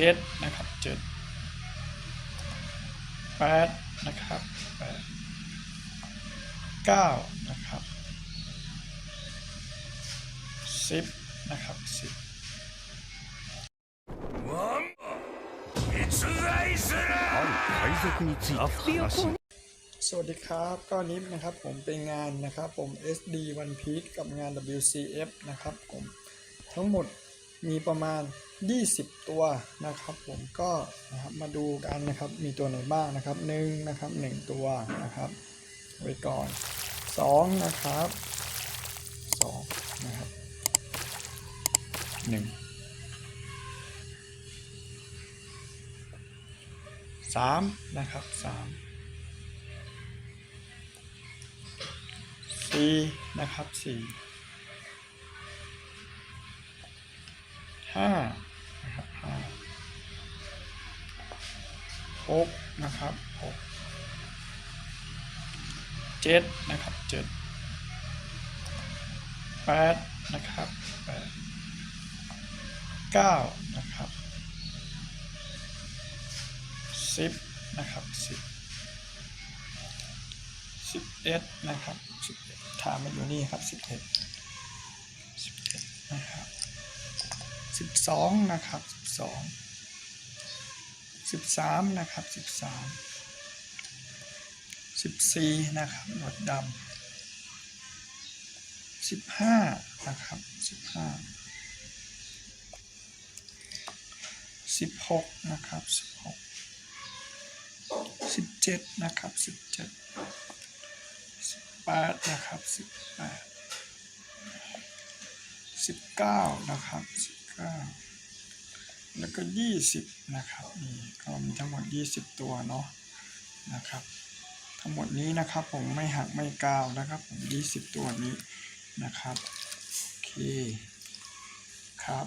เจ็ดนะครับเจ็ดแปดนะครับแปเก้านะครับสิบนะครับสิบสวัสดีครับก็นิ้นะครับผมเป็นงานนะครับผม SD One Piece กับงาน WCF นะครับผมทั้งหมด มีประมาณ 20 ตัวนะครับ ผมก็นะครับมาดูกันนะครับ มีตัวไหนบ้างนะครับ1นะครับ1 ตัวนะครับ ไว้ก่อน 2 นะครับ2นะครับ1 3นะครับ3สี่นะครับสี่ ห้านะครับห้าหกนะครับหกเจ็ดนะครับเจ็ดแปดนะครับแปดเก้านะครับสิบนะครับสิบสิบเอ็ดนะครับสิบเอ็ดถามมาอยู่นี่ครับสิบเอ็ดสิบเอ็ดนะครับ สิบสองนะครับสิบสองสิบสามนะครับสิบสามสิบสี่นะครับหนวดดำสิบห้านะครับสิบห้าสิบหกนะครับสิบหกสิบเจ็ดนะครับสิบเจ็ดสิบแปดนะครับสิบแปดสิบเก้านะครับ ก้าแล้วก็ยี่สิบนะครับนี่ก็มีทั้งหมดยี่สิบตัวเนาะนะครับ ทั้งหมดนี้นะครับผมไม่หักไม่กาวนะครับผมยี่สิบตัวนี้นะครับ โอเคครับ